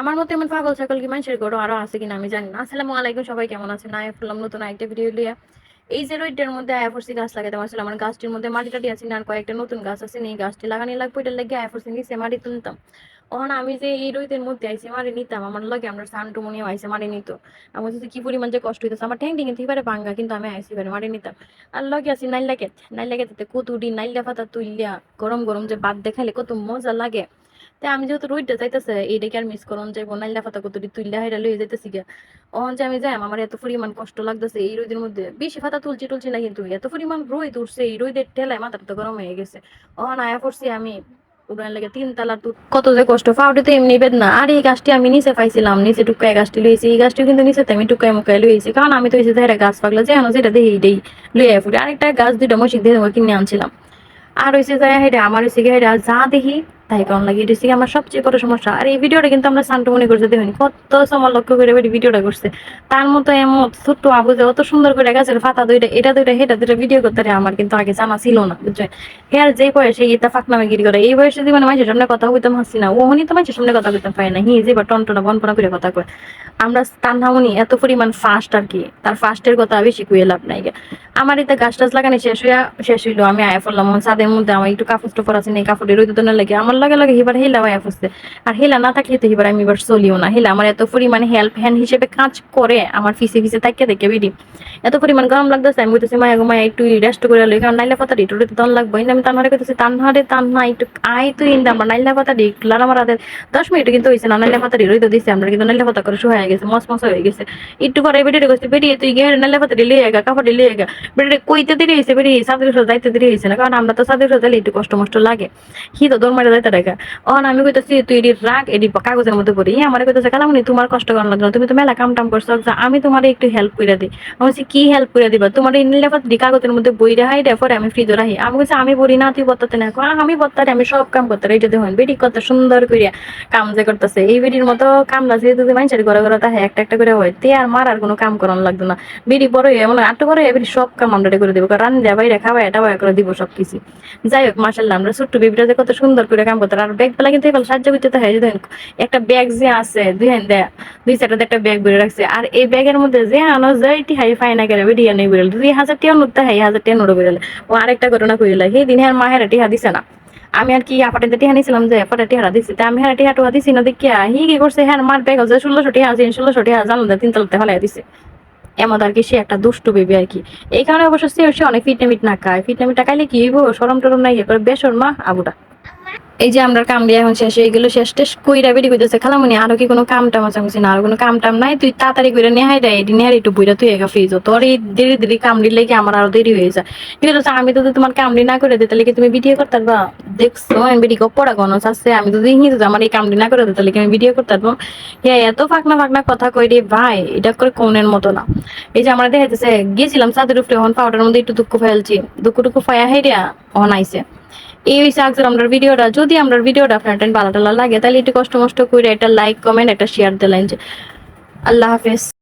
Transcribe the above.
আমার মতো এমন পাগল ছাগল কি মানুষের গরু আরও আছে কিনা আমি জানি না। আসসালামু আলাইকুম, সবাই কেমন আছেন? না ফুলাম নতুন একটা ভিডিও লিয়া এই যে রোডের মধ্যে আয়াফরসি গাছ লাগাতে পারছিল আমার গাছটির মধ্যে মাটি টাটি আছে না কয়েকটা নতুন গাছ আছে, এই গাছটি লাগানি লাগবে, এটার লাগে আয়াফরসি নিচে মাটি তুলতাম। ওখানে আমি যে এই রোদের মধ্যে আইসি মারি নিতাম, আমার লগে আমরা সান্টু মনিও আইসে মারি নিত। আমার যদি কি পরিমাণ যে কষ্ট হইতেছে, আমার ট্যাং টিং এবারে ভাঙ্গা, কিন্তু আমি আইসি এবারে মারি নিতাম। আর লগে আছি নাইলা কেত নাইলা কেতে কতুডি নাইলা পাতা তুইলিয়া গরম গরম যে বাদ দেখালে কত মজা লাগে। আমি যেহেতু রোদটা যাইতেছে এইটাকে আর মিস করুন যাইবো নাইলা পাতা কতটি তুইলা হাইরা লইয়া যাইতেছি গিয়া। অহন যে আমি যাই আমার এত পরিমাণ কষ্ট লাগতেছে এই রোদের মধ্যে। বেশি ফাতা তুলছি টুলছি না কিন্তু এত পরিমাণ রোদ উঠছে, এই রোদের ঠেলায় মাথাটা তো গরম হয়ে গেছে। অহন আয়া পড়ছি আমি উড়ান লাগে তিন তালার তুল কত যে কষ্ট ফাউটে তো এমনি বেদ না আর এই গাছটি আমি নিচে পাইছিলাম, নিচে টুকায় গাছটি লইছি। এই গাছটি কিন্তু নিচে আমি টুকায় মুকায় লইছি। কারণ আমি তো এসে গাছ পাগলা, যে এখন যেটা দেখি এইটাই লইয়া ফুটে আরেকটা গাছ দুইটা মসিক দিয়ে কিনে আনছিলাম। আর হয়েছে যায় হেটা আমার হয়েছে হেটা যা দেখি তাই কেমন লাগে, এটা হচ্ছে আমার সবচেয়ে বড় সমস্যা। আর এই ভিডিওটা কিন্তু আমরা শান্ত মনে করতে দেখুন, কত সময় লক্ষ্য করে এই ভিডিওটা করছে। তার মতো এমন ছোট্ট আবু যে অত সুন্দর করে গাছের পাতা দুইটা, এটা দুইটা হেটা দুইটা ভিডিও করতে রে আমার কিন্তু আগে জানা ছিল না, বুঝছেন? হ্যাঁ যে বয়সে এটা ফাঁকনামে গিরি করে, এই বয়সে যদি মানে মানুষের সামনে কথা হইতাম হাসি না, ওহনি তো মানুষের সামনে কথা কইতাম পাই না, হি যে বা টনটনা, বনপনা করে কথা কয়। আমরা তান্নামনি এত পরিমাণ ফাস্ট আর কি, তার ফাস্টের কথা বেশি কুয়ে লাভ নাই। আমার এটা গাছ টাছ লাগানি শেষ হইয়া, শেষ হইল, আমি আয়া পড়লাম ছাদের মধ্যে আমার একটু কাপড় টাপড় আছে, নেই কাপড়ের না লাগে, আমার লাগে লাগে এবার হিলা আয়া পড়ছে আর হিলা না থাকলে তো এবার আমি এবার চলিও না। হিলা আমার এত পরিমাণে হেল্প হ্যান্ড হিসেবে কাজ করে, আমার ফিসে ফিসে তাকিয়ে দেখে বেরি এত পরিমাণ গরম লাগতেছে, আমি বলতেছি, মায়া মায়া, একটু রেস্ট করে লই। কারণ নাইলা পাতা একটু তন লাগবে। আমি তানহারে কইতেছি তানহারে তানহা একটু আয় তুই ইন্দা আমার নাইলা পাতা ডি লার আমার হাতে দশ মিনিট কিন্তু হয়েছে না। নাইলা পাতা রইতে দিছে, আমরা কিন্তু নাইলা পাতা করে শুয়ে গেছে, মস মস হয়ে গেছে। একটু পরে বেরিয়ে গেছে বেরিয়ে তুই গিয়ে নাইলা পাতা লিয়ে গা, কাপড় লিয়ে গা। বেরিয়ে কইতে দেরি হয়েছে বেরিয়ে সাদের সাথে যাইতে দেরি হয়েছে না। কারণ আমরা তো সাদের সাথে একটু কষ্ট মষ্ট লাগে। হি তো দৌড় মারে অন আমি কইতেছি, তুই রাখ এটি কাগজের মধ্যে আমার তোমার কষ্ট করার লাগবে না। তুমি তো মেলা কাম টাম করছ আমি তোমার একটু হেল্প করে দিই। আমি বলছি, কি হেল্প করে দিবা? তোমার কাগজের মধ্যে বই রাহাই আমি রাহি আমি বলছি, আমি না, তুই বত্তাতে না আমি বত্তারে, আমি সব কাম করতে এটা দেখুন, বেটি কত সুন্দর করিয়া কাম যে করতেছে। এই বেটির মতো কাম না যে যদি মানুষের ঘরে ঘরে তাহে একটা একটা করে হয়, তে আর মার আর কোনো কাম করানো লাগতো না। বেটি বড় হয়ে মানে আটটু বড় হয়ে, বেটি সব কাম আমরা করে দেবো। কারণ রান্না এটা করে দিব সব কিছু যাই হোক মাসাল্লাহ আমরা ছোট্ট বেবিটা যে কত সুন্দর করে কাম করতে আর ব্যাগ পেলা কিন্তু সাহায্য করতে হয় যে দেখেন, একটা ব্যাগ যে আছে দুই দুই একটা ব্যাগ রাখছে আর এই ব্যাগের মধ্যে যে আনো যাইটি হাই ফাইনা করে নেই বেরোল দুই হাজার টিয়া নুতে হাই হাজার টিয়া বেরোলে। ও আরেকটা ঘটনা কইলা সেই হ্যাঁ টিহা দিছে না। আমি আর কি টিহা যে দিছি তা আমি হ্যাঁ দিছি না দেখিয়া হি কি করছে হ্যাঁ মার ব্যাগ আছে ষোলোশো টিহা আছে ষোলোশো টিহা জানলা তিন ফেলাই দিছে। এমন আর কি সে একটা দুষ্টু বেবি আর কি। এই কারণে অবশ্য সে অনেক ফিটনামিট না খায়। ফিটনামিট খাইলে কি হইব? সরম টরম নাই এবার বেসর মা আবুটা। এই যে আমরা কাম দিয়ে এখন শেষ হয়ে গেলো শেষ টেস কইরা বেরি কইতেছে খালামুনি আরও কি কোনো কাম টাম আছে? বলছি, না আর কোনো কাম টাম নাই তুই তাড়াতাড়ি করে নিয়ে হাই দেয় নিয়ে একটু বইরা তুই একা ফ্রিজ তোর এই দেরি দেরি কামড়ি লেগে আমার আরও দেরি হয়ে যায়। আছে আমি তো তোমার কামড়ি না করে দিতে লেগে তুমি ভিডিও করতে পারবা? দেখছ আমি ভিডিও পড়া গণস আছে আমি তো দেখি তো আমার এই কামড়ি না করে দিতে লেগে আমি ভিডিও করতে পারব? হ্যাঁ এত ফাঁকনা ফাঁকনা কথা কই রে ভাই এটা করে কোনের মতো না। এই যে আমরা দেখাইতেছে গিয়েছিলাম সাদের উপরে এখন পাউডার মধ্যে একটু দুঃখ ফেলছি দুঃখ টুকু ফায়া হাইরিয়া অন আইছে। এই হইছে আজকের আমরা ভিডিওটা। যদি আমরা ভিডিওটা আপনার ভালো টালা লাগে, তাহলে একটু কষ্ট মষ্ট করে একটা লাইক কমেন্ট একটা শেয়ার দিলেন যে। আল্লাহ হাফেজ।